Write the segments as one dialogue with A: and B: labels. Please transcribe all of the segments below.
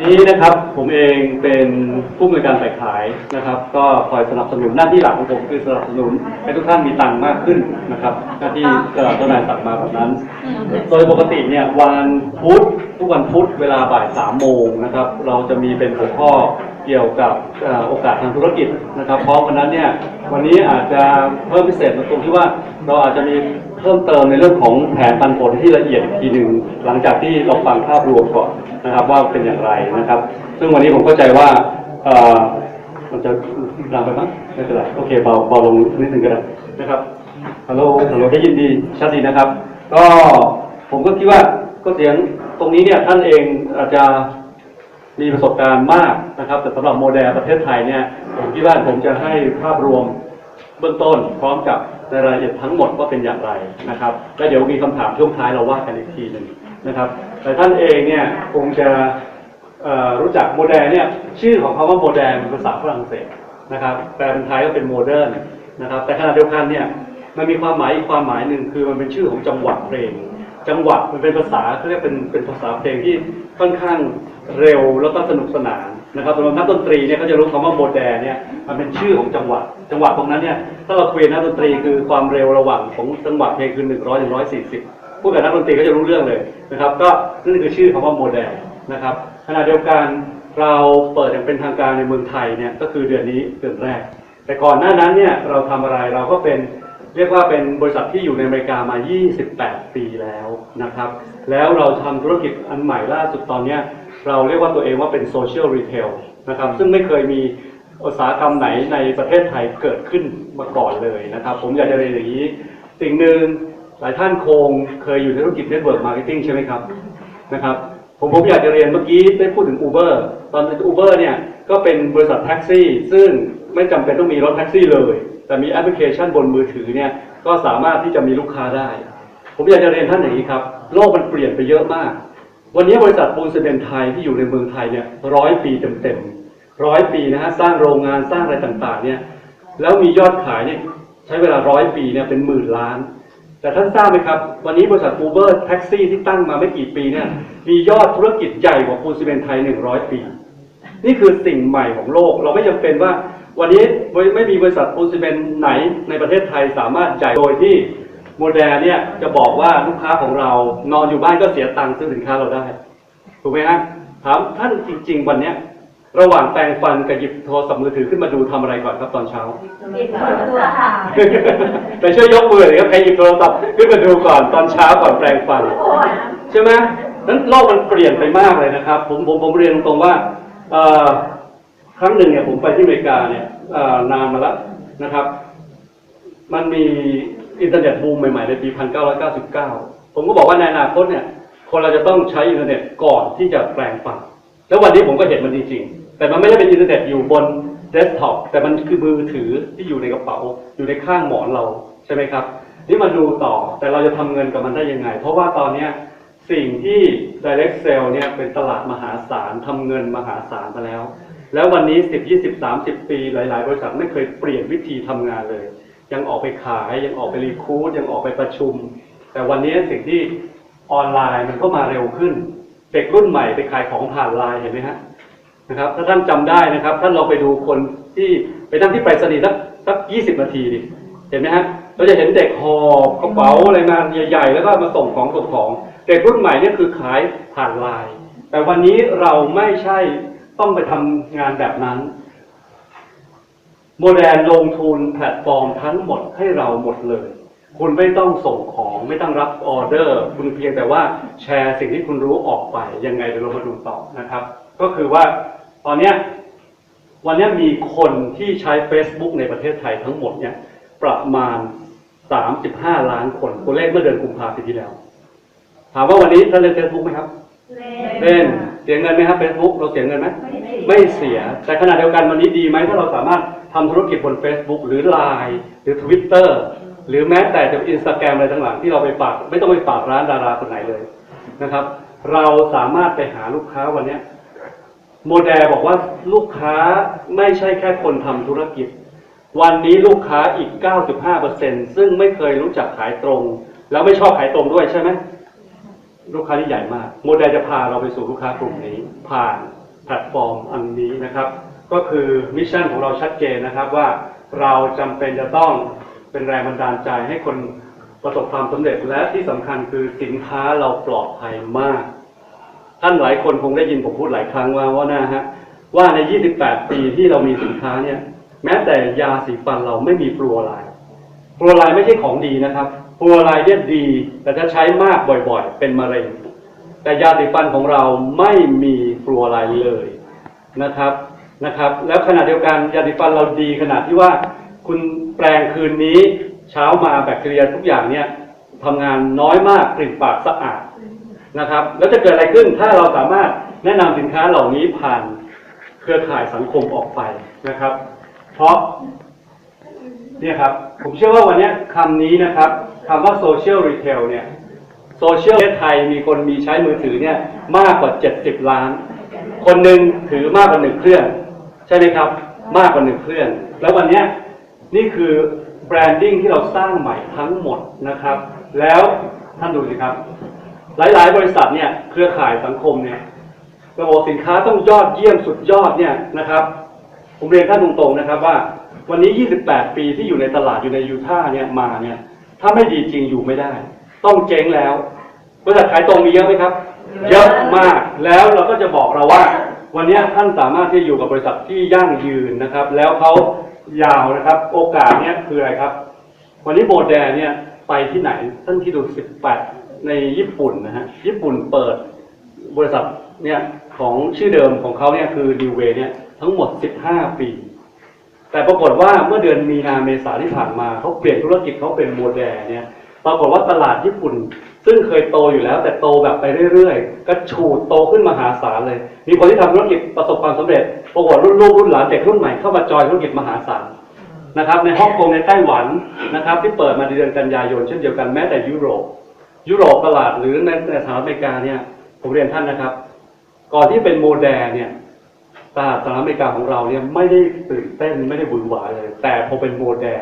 A: นี้นะครับผมเองเป็นผู้อำนการฝ่ายขายนะครับ ก็คอยสนับสนุนหน้าที่หลักของผมคือสนับสนุนให้ทุกท่านมีตังค์มากขึ้นนะครับ หน้าที่เอ่อเจ้านายสั่งมาแบบนั้น โดยปกติเนี่ยวันพุธทุกวันพุธเวลาบ่ายสามโมงนะครับ เราจะมีเป็นหัวข้อเกี่ยวกับโอกาสทางธุรกิจนะครับ เพราะวันนั้นเนี่ยวันนี้อาจจะเพิ่มพิเศษตรงที่ว่าเราอาจจะมี เพิ่มเติมในเรื่องของแผนปันผลที่ละเอียดอีกทีหนึ่งหลังจากที่เราฟังภาพรวมก่อนนะครับ ว่าเป็นอย่างไรนะครับ ซึ่งวันนี้ผมเข้าใจว่าเออมันจะดังไปมั้งไม่เป็นไรโอเคเบาเบาลงนิดนึงก็ได้นะครับฮัลโหลฮัลโหลได้ยินดีชัดดีนะครับ ก็ผมก็คิดว่าก็เสียงตรงนี้เนี่ยท่านเองอาจจะมีประสบการณ์มากนะครับ แต่สำหรับโมเดลประเทศไทยเนี่ยผมคิดว่าผมจะให้ภาพรวม เบื้องต้นพร้อมกับในรายละเอียดทั้งหมดว่าเป็นอย่างไรนะครับแล้วเดี๋ยวมีคำถามช่วงท้ายเราว่ากันอีกทีหนึ่งนะครับแต่ท่านเองเนี่ยคงจะรู้จักโมเดลเนี่ยชื่อของคำว่าโมเดลเป็นภาษาฝรั่งเศสนะครับแปลเป็นไทยก็เป็นโมเดิร์นนะครับแต่ขณะเดียวกันเนี่ยมันมีความหมายอีกความหมายหนึ่งคือมันเป็นชื่อของจังหวะเพลง จังหวะมันเป็นภาษาเขาเรียกเป็นเป็นภาษาเพลงที่ค่อนข้างเร็วแล้วก็สนุกสนาน นะครับสำหรับนักดนตรีเนี่ยเขาจะรู้คำว่าโมเดเนี่ยมันเป็นชื่อของจังหวะ จังหวะตรงนั้นเนี่ยถ้าเราคุยกับนักดนตรีคือความเร็วระหว่างของจังหวะเพลงคือ 100ถึง140 พูดกับนักดนตรีก็จะรู้เรื่องเลยนะครับ ก็นั่นคือชื่อคำว่าโมเดนะครับขณะเดียวกันเราเปิดอย่างเป็นทางการในเมืองไทยเนี่ยก็คือเดือนนี้เดือนแรก แต่ก่อนหน้านั้นเนี่ยเราทำอะไรเราก็เป็นเรียกว่าเป็นบริษัทที่อยู่ในอเมริกามา 28 ปีแล้วนะครับ แล้วเราทำธุรกิจอันใหม่ล่าสุดตอนเนี้ย เราเรียกว่าตัวเองว่าเป็นโซเชียลรีเทลนะครับซึ่งไม่เคยมีอุตสาหกรรมไหนในประเทศไทยเกิดขึ้นมาก่อนเลยนะครับ ผมอยากจะเรียนอย่างนี้ สิ่งหนึ่งหลายท่านคงเคยอยู่ในธุรกิจเน็ตเวิร์กมาร์เก็ตติ้งใช่ไหมครับนะครับผมผมอยากจะเรียนเมื่อกี้ได้พูดถึง Uber ตอน Uber เนี่ยก็เป็นบริษัทแท็กซี่ ซึ่งไม่จำเป็นต้องมีรถแท็กซี่เลย แต่มีแอปพลิเคชันบนมือถือเนี่ยก็สามารถที่จะมีลูกค้าได้ ผมอยากจะเรียนท่านอย่างนี้ครับ โลกมันเปลี่ยนไปเยอะมาก วันนี้บริษัทปูนซีเมนต์ไทยที่อยู่ในเมืองไทยเนี่ยร้อยปีเต็มๆร้อยปีนะฮะสร้างโรงงานสร้างอะไรต่างๆเนี่ยแล้วมียอดขายเนี่ยใช้เวลาร้อยปีเนี่ยเป็นหมื่นล้าน แต่ท่านทราบไหมครับ วันนี้บริษัท Uber แท็กซี่ที่ตั้งมาไม่กี่ปีเนี่ยมียอดธุรกิจใหญ่กว่าปูนซีเมนต์ไทย100ปี นี่คือสิ่งใหม่ของโลกเราไม่จำเป็นว่าวันนี้ไม่มีบริษัทปูนซีเมนต์ไหนในประเทศไทยสามารถใหญ่โดยที่ โมเดลเนี่ยจะบอกว่าลูกค้าของเรานอนอยู่บ้านก็เสียตังค์ซื้อสินค้าเราได้ ถูกไหมฮะถามท่านจริง ๆ วันเนี้ยระหว่างแปรงฟันกับหยิบโทรศัพท์มือถือขึ้นมาดูทำอะไรก่อนครับตอนเช้า
B: ปิดตัวค่ะ
A: ไปช่วยยกมือหน่อยครับใครหยิบโทรศัพท์ขึ้นมาดูก่อนตอนเช้าก่อนแปรงฟัน ใช่ไหมนั้นโลกมันเปลี่ยนไปมากเลยนะครับ ผมผมผมเรียนตรงๆว่าเอ่อครั้งหนึ่งเนี่ยผมไปที่อเมริกาเนี่ยเอ่อนานมาแล้วนะครับ มันมี อินเทอร์เน็ตบูมใหม่ๆในปี 1999 ผมก็บอกว่าในอนาคตเนี่ย คนเราจะต้องใช้อินเทอร์เน็ตก่อนที่จะแปลงฟัง แล้ววันนี้ผมก็เห็นมันจริงๆ แต่มันไม่ได้เป็นอินเทอร์เน็ตอยู่บนเดสก์ท็อป แต่มันคือมือถือที่อยู่ในกระเป๋า อยู่ในข้างหมอนเราใช่ไหมครับ นี่มาดูต่อ แต่เราจะทำเงินกับมันได้ยังไง เพราะว่าตอนเนี้ยสิ่งที่ direct sell เนี่ยเป็นตลาดมหาศาลทำเงินมหาศาลมาแล้ว แล้ววันนี้ 10 20 30 ปีหลาย ๆ บริษัทไม่เคยเปลี่ยนวิธีทำงานเลย ยังออกไปขายยังออกไปรีคูดยังออกไปประชุม แต่วันนี้สิ่งที่ออนไลน์มันก็มาเร็วขึ้น เด็กรุ่นใหม่ไปขายของผ่านไลน์เห็นไหมฮะนะครับถ้าท่านจำได้นะครับท่านลองไปดูคนที่ไปนั่งที่ไปรษณีย์สักสักยี่สิบนาทีดิเห็นไหมฮะเราจะเห็นเด็กหอบกระเป๋าอะไรมาใหญ่ ๆ แล้วก็มาส่งของส่งของ เด็กรุ่นใหม่เนี่ยคือขายผ่านไลน์แต่วันนี้เราไม่ใช่ต้องไปทำงานแบบนั้น โมเดลลงทุนแพลตฟอร์มทั้งหมดให้เราหมดเลย คุณไม่ต้องส่งของไม่ต้องรับออเดอร์ คุณเพียงแต่ว่าแชร์สิ่งที่คุณรู้ออกไป ยังไงเดี๋ยวเรามาดูต่อนะครับ ก็คือว่าตอนเนี้ยวันนี้มีคนที่ใช้ Facebook ในประเทศไทยทั้งหมดเนี่ยประมาณ 35 ล้านคนตัวเลขเมื่อเดือนกุมภาพันธ์ปีที่แล้ว ถามว่าวันนี้ท่านเล่น Facebook ไหมครับ เล่นเสียเงินไหมครับ Facebook เราเสียเงินไหมไม่เสีย แต่ขณะเดียวกันวันนี้ดีไหมถ้าเราสามารถทำธุรกิจบน Facebook หรือ Line หรือ Twitter หรือแม้แต่จะอินสตาแกรมอะไรต่างๆที่เราไปฝาก ไม่ต้องไปฝากร้านดาราคนไหนเลยนะครับ เราสามารถไปหาลูกค้าวันเนี้ยโมเดลบอกว่าลูกค้าไม่ใช่แค่คนทำธุรกิจ วันนี้ลูกค้าอีก 95%ซึ่งไม่เคยรู้จักขายตรง แล้วไม่ชอบขายตรงด้วยใช่ไหม ลูกค้าที่ใหญ่มาก โมเดลจะพาเราไปสู่ลูกค้ากลุ่มนี้ ผ่านแพลตฟอร์มอันนี้นะครับ ก็คือมิชชั่นของเราชัดเจนนะครับว่าเราจำเป็นจะต้องเป็นแรงบันดาลใจให้คนประสบความสำเร็จและที่สำคัญคือสินค้าเราปลอดภัยมาก ท่านหลายคนคงได้ยินผมพูดหลายครั้งว่าว่านะฮะว่าใน 28 ปีที่เรามีสินค้าเนี่ย แม้แต่ยาสีฟันเราไม่มีฟลูออไรด์ฟลูออไรด์ไม่ใช่ของดีนะครับ ฟลูออไรด์เนี่ยดี แต่ถ้าใช้มากบ่อยๆ เป็นมะเร็ง แต่ยาสีฟันของเราไม่มีฟลูออไรด์เลยนะครับนะครับ แล้วขณะเดียวกันยาสีฟันเราดีขนาดที่ว่า คุณแปลงคืนนี้เช้ามาแบคทีเรียทุกอย่างเนี่ยทำงานน้อยมากกลิ่นปากสะอาดนะครับ แล้วจะเกิดอะไรขึ้นถ้าเราสามารถแนะนำสินค้าเหล่านี้ผ่านเครือข่ายสังคมออกไปนะครับ เพราะเนี่ยครับผมเชื่อว่าวันนี้คำนี้นะครับ คำว่า social retail เนี่ยโซเชียลไทยมีคนมีใช้มือถือเนี่ยมากกว่า 70 ล้าน คนหนึ่งถือมากกว่าหนึ่งเครื่อง ใช่ไหมครับ มากกว่าหนึ่งเครื่อง แล้ววันนี้นี่คือแบรนดิ้งที่เราสร้างใหม่ทั้งหมดนะครับ แล้วท่านดูสิครับ หลายๆ บริษัทเนี่ยเครือข่ายสังคมเนี่ยระบบสินค้าต้องยอดเยี่ยมสุดยอดเนี่ยนะครับ ผมเรียนท่านตรงๆนะครับว่า วันนี้ 28 ปีที่อยู่ในตลาดอยู่ในยูท่าห์เนี่ยมาเนี่ย ถ้าไม่ดีจริงอยู่ไม่ได้ ต้องเจ๊งแล้วบริษัทขายตรงมีเยอะไหมครับ เยอะมากแล้วเราก็จะบอกเราว่า วันนี้ท่านสามารถที่จะอยู่กับบริษัทที่ยั่งยืนนะครับ แล้วเขายาวนะครับ โอกาสเนี่ยคืออะไรครับ วันนี้โบแดนเนี่ยไปที่ไหนท่านที่ดู18ในญี่ปุ่นนะฮะญี่ปุ่นเปิดบริษัทเนี่ยของชื่อเดิมของเขาเนี่ยคือดิวเวเนี่ยทั้งหมด 15 ปี แต่ปรากฏว่าเมื่อเดือนมีนาเมษาที่ผ่านมาเขาเปลี่ยนธุรกิจเขาเป็นโมเดลเนี่ยปรากฏว่าตลาดญี่ปุ่น ซึ่งเคยโตอยู่แล้ว แต่โตแบบไปเรื่อยๆก็ฉูดโตขึ้นมหาศาลเลย มีคนที่ทำธุรกิจประสบความสำเร็จปรากฏรุ่นลูกรุ่นหลานเด็กรุ่นใหม่เข้ามาจอยธุรกิจมหาศาลนะครับในฮ่องกงในไต้หวันนะครับ ที่เปิดมาในเดือนกันยายนเช่นเดียวกันแม้แต่ยุโรป ยุโรปตลาดหรือในในสหรัฐอเมริกาเนี่ยผมเรียนท่านนะครับ ก่อนที่เป็นโมเดลเนี่ย สหรัฐอเมริกาของเราเนี่ยไม่ได้ตื่นเต้นไม่ได้วุ่หวาเลย แต่พอเป็นโมเดล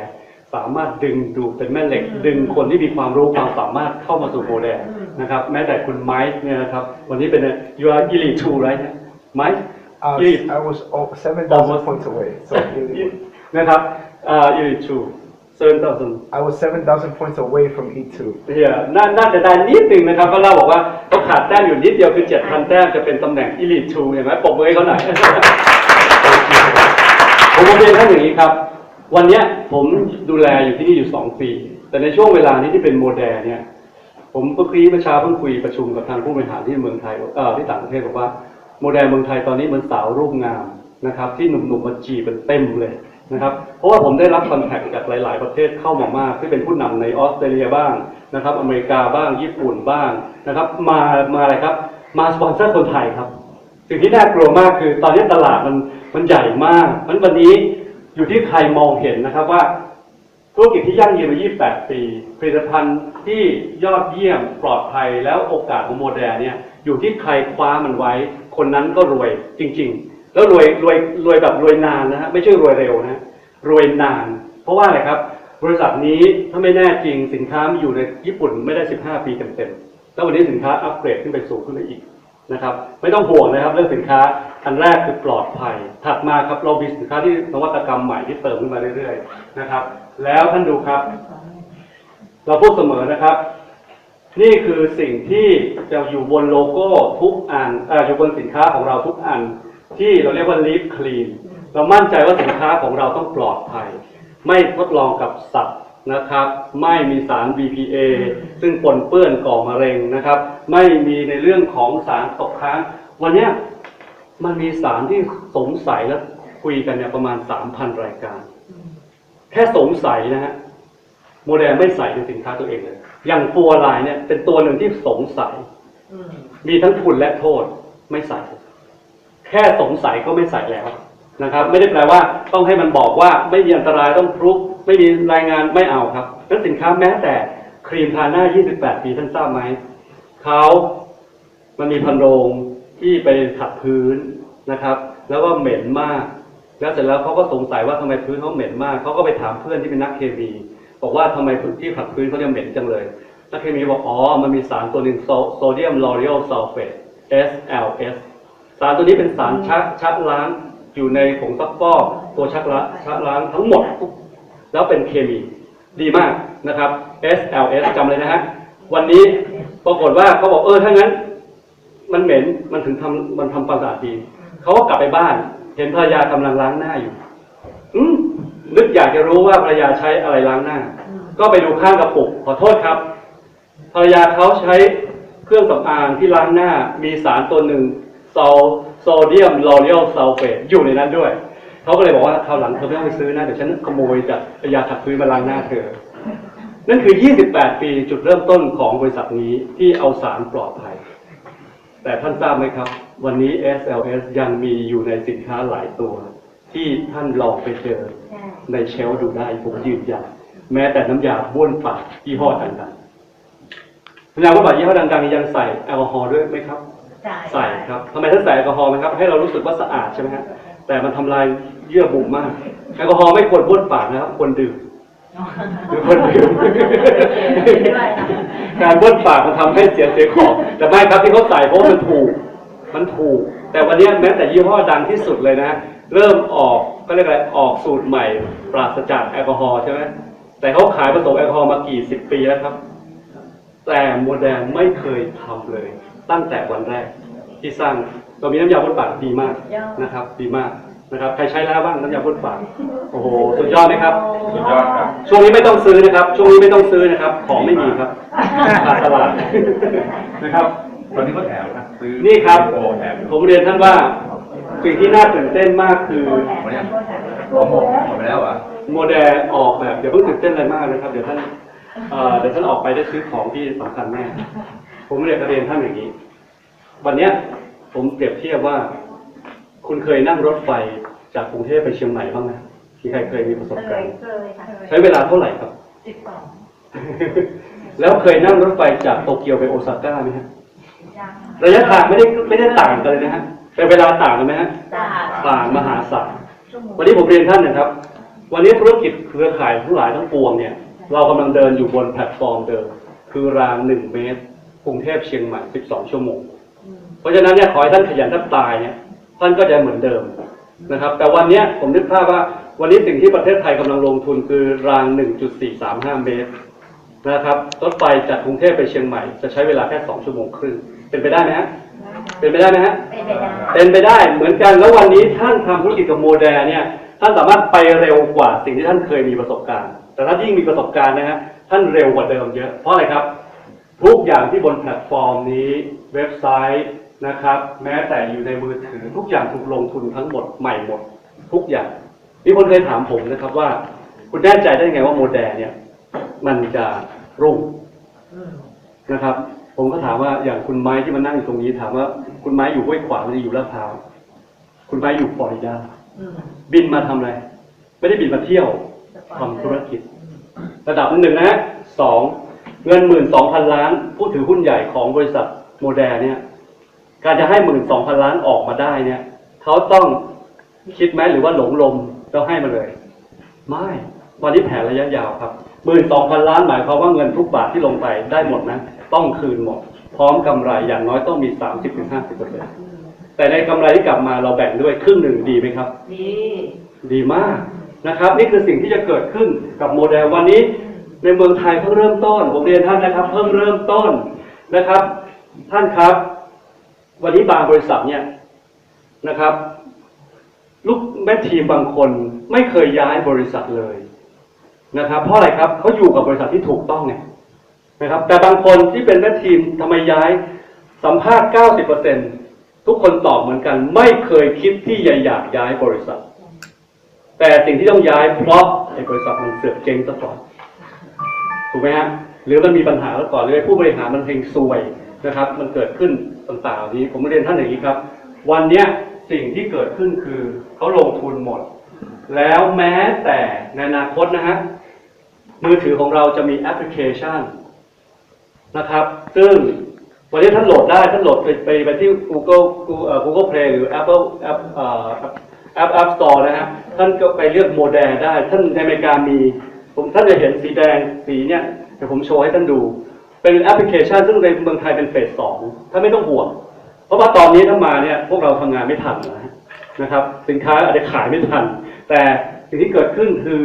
A: สามารถดึงดูเป็นแม่เหล็ก ดึงคนที่มีความรู้ความสามารถเข้ามาสู่โมเดลนะครับแม้แต่คุณไมค์เนี่ยนะครับวันนี้เป็น you are elite two ไรเนี่ยไมค์
B: I was seven
A: thousand
B: points away so
A: นะครับ elite too 7,000
B: I was 7,000 points away from E2.
A: เดี๋ยวน่าน่าจะได้นิดนึงนะครับเพราะเราบอกว่าเขาขาดแต้มอยู่นิดเดียวคือ 7,000 แต้มจะเป็นตำแหน่งอีลิทูเห็นไหมปรบมเอ้เขาหน่อย ผมเรียนท่านอย่างนี้ครับ วันนี้ผมดูแลอยู่ที่นี่อยู่ 2 ปี แต่ในช่วงเวลานี้ที่เป็นโมเดลเนี่ย ผมเมื่อกี้เมื่เช้าเพิ่งคุยประชุมกับทางผู้บริหารที่เมืองไทยเอ่อที่ต่างประเทศบอกว่าโมเดลเมืองไทยตอนนี้เหมือนสาวรูปงามนะครับที่หนุ่มๆมาจีบเป็นเต็มเลย นะครับ เพราะว่าผมได้รับคอนแทคจากหลาย ๆ ประเทศเข้ามามาก ที่เป็นผู้นำในออสเตรเลียบ้างนะครับ อเมริกาบ้างญี่ปุ่นบ้างนะครับ มามาอะไรครับ มาสปอนเซอร์คนไทยครับ สิ่งที่น่ากลัวมากคือ ตอนนี้ตลาดมันมันใหญ่มากมันวันนี้อยู่ที่ใครมองเห็นนะครับว่าธุรกิจที่ยั่งยืนมา 28 ปี ผลิตภัณฑ์ที่ยอดเยี่ยมปลอดภัยแล้วโอกาสของโมเดลเนี่ยอยู่ที่ใครคว้ามันไว้ คนนั้นก็รวยจริง ๆ แล้วรวยรวยรวยแบบรวยนานนะฮะไม่ใช่รวยเร็วนะรวยนาน เพราะว่าอะไรครับ บริษัทนี้ถ้าไม่แน่จริงสินค้ามันอยู่ในญี่ปุ่นไม่ได้ 15 ปีเต็มๆแล้ววันนี้สินค้าอัปเกรดขึ้นไปสูงขึ้นไปอีกนะครับ ไม่ต้องห่วงนะครับเรื่องสินค้าอันแรกคือปลอดภัย ถัดมาครับเรามีสินค้าที่นวัตกรรมใหม่ที่เติมขึ้นมาเรื่อยๆนะครับ แล้วท่านดูครับ เราพูดเสมอนะครับ นี่คือสิ่งที่จะอยู่บนโลโก้ทุกอันออยู่บนสินค้าของเราทุกอัน ที่เราเรียกว่า Live Clean เรามั่นใจว่าสินค้าของเราต้องปลอดภัย ไม่ทดลองกับสัตว์นะครับ ไม่มีสาร BPA ซึ่งปนเปื้อนก่อมะเร็งนะครับ ไม่มีในเรื่องของสารตกค้าง วันนี้มันมีสารที่สงสัยและคุยกันเนี่ยประมาณ 3,000 รายการ แค่สงสัยนะฮะโมเดลไม่ใส่ในสินค้าตัวเองเลย อย่างฟัวลายเนี่ยเป็นตัวหนึ่งที่สงสัย มีทั้งคุณและโทษไม่ใส่ ค่สงสัยก็ไม่ใส่แล้วนะครับ ไม่ได้แปลว่าต้องให้มันบอกว่าไม่มีอันตรายต้องพรุกไม่มีรายงานไม่เอาครับแล้วสินค้าแม้แต่ครีมทาหน้า 28 ปีท่านทราบไหมเขามันมีพันโรงที่ไปขัดพื้นนะครับ แล้วก็เหม็นมาก แล้วเสร็จแล้วเขาก็สงสัยว่าทำไมพื้นเขาเหม็นมากเขาก็ไปถามเพื่อนที่เป็นนักเคมีบอกว่าทำไมพื้นที่ขัดพื้นเขาจะเหม็นจังเลยนักเคมีบอกอ๋อมันมีสารตัวหนึ่งโซเดียมลอเรียลซัลเฟต SLS สารตัวนี้เป็นสารชักชักล้างอยู่ในผงซักฟอกตัวชักล้างชักล้างทั้งหมด แล้วเป็นเคมีดีมากนะครับ SLS จำเลยนะฮะวันนี้ปรากฏว่าเขาบอกเออถ้างั้น มันเหม็นมันถึงทำมันทำความสะอาดดีเขาก็กลับไปบ้าน เห็นภรรยากำลังล้างหน้าอยู่ อืมนึกอยากจะรู้ว่าภรรยาใช้อะไรล้างหน้า ก็ไปดูข้างกระปุกขอโทษครับ ภรรยาเขาใช้เครื่องสำอางที่ล้างหน้ามีสารตัวหนึ่ง โซโซเดียมลอเรียลซัลเฟตอยู่ในนั้นด้วย เขาก็เลยบอกว่าคราวหลังเธอไม่ต้องไปซื้อนะ เดี๋ยวฉันขโมยจากยาขัดพื้นมาล้างหน้าเธอ นั่นคือ 28 ปีจุดเริ่มต้นของบริษัทนี้ที่เอาสารปลอดภัย แต่ท่านทราบไหมครับ วันนี้ SLS ยังมีอยู่ในสินค้าหลายตัว ที่ท่านลองไปเจอในเชลดูได้ผมยืนยันแม้แต่น้ำยาบ้วนปากยี่ห้อดังๆน้ำยาบ้วนปากยี่ห้อดังๆยังใส่แอลกอฮอล์ด้วยไหมครับ ใส่ครับทำไมท่านใส่แอลกอฮอล์ไหมครับ ให้เรารู้สึกว่าสะอาดใช่ไหมฮะแต่มันทำลายเยื่อบุมากแอลกอฮอล์ไม่ควรบ้วนปากนะครับควรดื่มหรือควรดื่มการบ้วนปากมันทำให้เสียเสียของ แต่ไม่ครับที่เขาใส่เพราะว่ามันถูก มันถูก แต่วันนี้แม้แต่ยี่ห้อดังที่สุดเลยนะ เริ่มออกก็เรียกอะไรออกสูตรใหม่ ปราศจากแอลกอฮอล์ใช่ไหมแต่เขาขายผสมแอลกอฮอล์มากี่สิบปีแล้วครับ แต่โมเดลไม่เคยทำเลย ตั้งแต่วันแรกที่สร้างเรามีน้ำยาบ้วนปากดีมากนะครับ ดีมากนะครับ ใครใช้แล้วบ้างน้ำยาบ้วนปากโอ้โหสุดยอดไหมครับ
C: สุดยอดครับ
A: ช่วงนี้ไม่ต้องซื้อนะครับ ช่วงนี้ไม่ต้องซื้อนะครับ ของไม่มีครับขาดตลาดนะครับ
C: ตอนนี้ก็แถมนะซื้อ
A: นี่ครับ
C: โปรแถมอยู่
A: ผมเรียนท่านว่าสิ่งที่น่าตื่นเต้นมากคือ
C: วันนี้ผมหมดหมดไปแล้วเหรอะ
A: โมเดลออกแบบเดี๋ยวเพิ่งตื่นเต้นอะไรมากนะครับ เดี๋ยวท่านเอ่อเดี๋ยวท่านออกไปได้ซื้อของที่สำคัญแน่ ผมเรียนเรียนท่านอย่างนี้ วันเนี้ยผมเปรียบเทียบว่า คุณเคยนั่งรถไฟจากกรุงเทพไปเชียงใหม่บ้างไหมมีใครเคยมีประสบ
D: เค
A: การ
D: ย
A: ณ์
D: เคยค่ะ
A: ใช้เวลาเท่าไหร่ครับ
D: สิบสอง
A: แล้วเคยนั่งรถไฟจากโตเกียวไปโอซาก้าไหมฮะ
D: ยัง
A: ระยะทางไม่ได้ไม่ได้ต่างกันเลยนะฮะ แต่เวลาต่างกันไหมฮะ
D: จ้า
A: ต่างมหาศาล
D: ชั่วโมง
A: วันนี้ผมเรียนท่านนะครับ วันนี้ธุรกิจเครือข่ายทั้งหลายทั้งปวงเนี่ย เรากำลังเดินอยู่บนแพลตฟอร์มเดิม คือรางหนึ่งเมตร กรุงเทพเชียงใหม่ 12 ชั่วโมง เพราะฉะนั้นเนี่ยขอให้ท่านขยันแทบตายเนี่ยท่านก็จะเหมือนเดิมนะครับ แต่วันเนี้ยผมนึกภาพว่าวันนี้สิ่งที่ประเทศไทยกำลังลงทุนคือราง 1.435 เมตรนะครับรถไฟจากกรุงเทพไปเชียงใหม่จะใช้เวลาแค่ 2 ชั่วโมงครึ่งเป็นไปได้ไหมฮะเป็นไปได้ไหมฮะ
D: เป็นไปได้
A: เป็นไปได้เหมือนกันแล้ววันนี้ท่านทำธุรกิจกับโมเดลเนี่ยท่านสามารถไปเร็วกว่าสิ่งที่ท่านเคยมีประสบการณ์ แต่ถ้ายิ่งมีประสบการณ์นะฮะท่านเร็วกว่าเดิมเยอะเพราะอะไรครับ ทุกอย่างที่บนแพลตฟอร์มนี้เว็บไซต์นะครับ แม้แต่อยู่ในมือถือทุกอย่างถูกลงทุนทั้งหมดใหม่หมด ทุกอย่างมีคนเคยถามผมนะครับว่า คุณแน่ใจได้ไงว่าโมเดลเนี่ย มันจะรุ่งนะครับ ผมก็ถามว่าอย่างคุณไม้ที่มานั่งอยู่ตรงนี้ถามว่า คุณไม้อยู่ห้วยขวางหรืออยู่ลาดพร้าวคุณไม้อยู่ฟลอริดาบินมาทำอะไร ไม่ได้บินมาเที่ยวทำธุรกิจ ระดับหนึ่งนะฮะสอง เงินหมื่นสองพันล้าน ผู้ถือหุ้นใหญ่ของบริษัทโมเดลเนี่ย การจะให้หมื่นสองพันล้านออกมาได้เนี่ยเขาต้องคิดไหมหรือว่าหลงลมแล้วให้มาเลย ไม่วันนี้แผนระยะยาวครับหมื่นสองพันล้านหมายความว่าเงินทุกบาทที่ลงไปได้หมดนะต้องคืนหมด พร้อมกำไรอย่างน้อยต้องมี30-50%แต่ในกำไรที่กลับมาเราแบ่งด้วยครึ่งหนึ่งดีไหมครับ
D: ดี
A: ดีมากนะครับ นี่คือสิ่งที่จะเกิดขึ้นกับโมเดลวันนี้ ในเมืองไทยเพิ่งเริ่มต้นผมเรียนท่านนะครับ เพิ่งเริ่มต้นนะครับ ท่านครับ วันนี้บางบริษัทเนี่ยนะครับ ลูกแม่ทีมบางคนไม่เคยย้ายบริษัทเลยนะครับ เพราะอะไรครับเขาอยู่กับบริษัทที่ถูกต้องไงนะครับ แต่บางคนที่เป็นแม่ทีมทำไมย้ายสัมภาษณ์ 90%ทุกคนตอบเหมือนกัน ไม่เคยคิดที่จะอยากย้ายบริษัท แต่สิ่งที่ต้องย้ายเพราะไอ้บริษัทมันเสื่อมเจ๊งซะก่อน ถูกไหมฮะหรือมันมีปัญหาแล้วก่อนหรือผู้บริหารมันเฮงซวยนะครับ มันเกิดขึ้นต่างต่านี้ ผมเรียนท่านอย่างนี้ครับ วันเนี้ยสิ่งที่เกิดขึ้นคือเขาลงทุนหมด แล้วแม้แต่ในอนาคตนะฮะมือถือของเราจะมีแอปพลิเคชันนะครับ ซึ่งวันนี้ท่านโหลดได้ท่านโหลดไปไปไปที่ Google Google เอ่อ Google Play หรือ Apple App เอ่อ App App Store นะฮะท่านก็ไปเลือกโมเดลได้ ท่านในอเมริกามี ผมท่านจะเห็นสีแดงสีเนี่ยเดี๋ยวผมโชว์ให้ท่านดู เป็นแอปพลิเคชันซึ่งในเมืองไทยเป็นเฟสสองท่านไม่ต้องห่วง เพราะว่าตอนนี้ถ้ามาเนี่ยพวกเราทำงานไม่ทันนะนะครับ สินค้าอาจจะขายไม่ทัน แต่สิ่งที่เกิดขึ้นคือ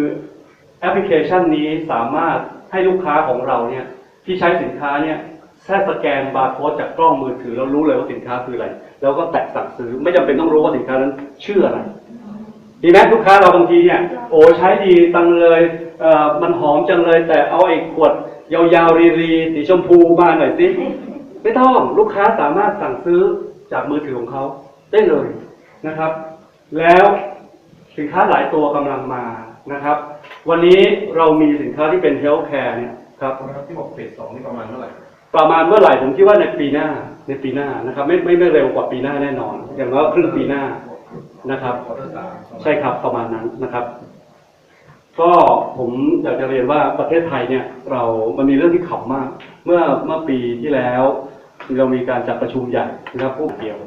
A: แอปพลิเคชันนี้สามารถให้ลูกค้าของเราเนี่ยที่ใช้สินค้าเนี่ยแค่สแกนบาร์โค้ดจากกล้องมือถือแล้วรู้เลยว่าสินค้าคืออะไร แล้วก็แตะสั่งซื้อไม่จำเป็นต้องรู้ว่าสินค้านั้นชื่ออะไรดีไหมลูกค้าเราบางทีเนี่ยโอ้ใช้ดีตังเลย มันหอมจังเลย แต่เอาไอ้ขวดยาวๆรีๆสีชมพูมาหน่อยสิไม่ต้องลูกค้าสามารถสั่งซื้อจากมือถือของเขาได้เลยนะครับ แล้วสินค้าหลายตัวกำลังมานะครับ วันนี้เรามีสินค้าที่เป็นเฮลท์แคร์เนี่ยครับ
C: ที่บอกเฟสสองนี่ประมาณเท่าไหร่
A: ประมาณเมื่อไหร่ผมคิดว่าในปีหน้าในปีหน้านะครับ ไม่ไม่ไม่เร็วกว่าปีหน้าแน่นอน อย่างน้อยครึ่งปีหน้านะครับ
C: ควอเตอร์สาม
A: ใช่ครับประมาณนั้นนะครับ ก็ผมอยากจะเรียนว่าประเทศไทยเนี่ยเรามันมีเรื่องที่ขำมาก เมื่อเมื่อปีที่แล้ว เรามีการจัดประชุมใหญ่นะครับผู้เดียว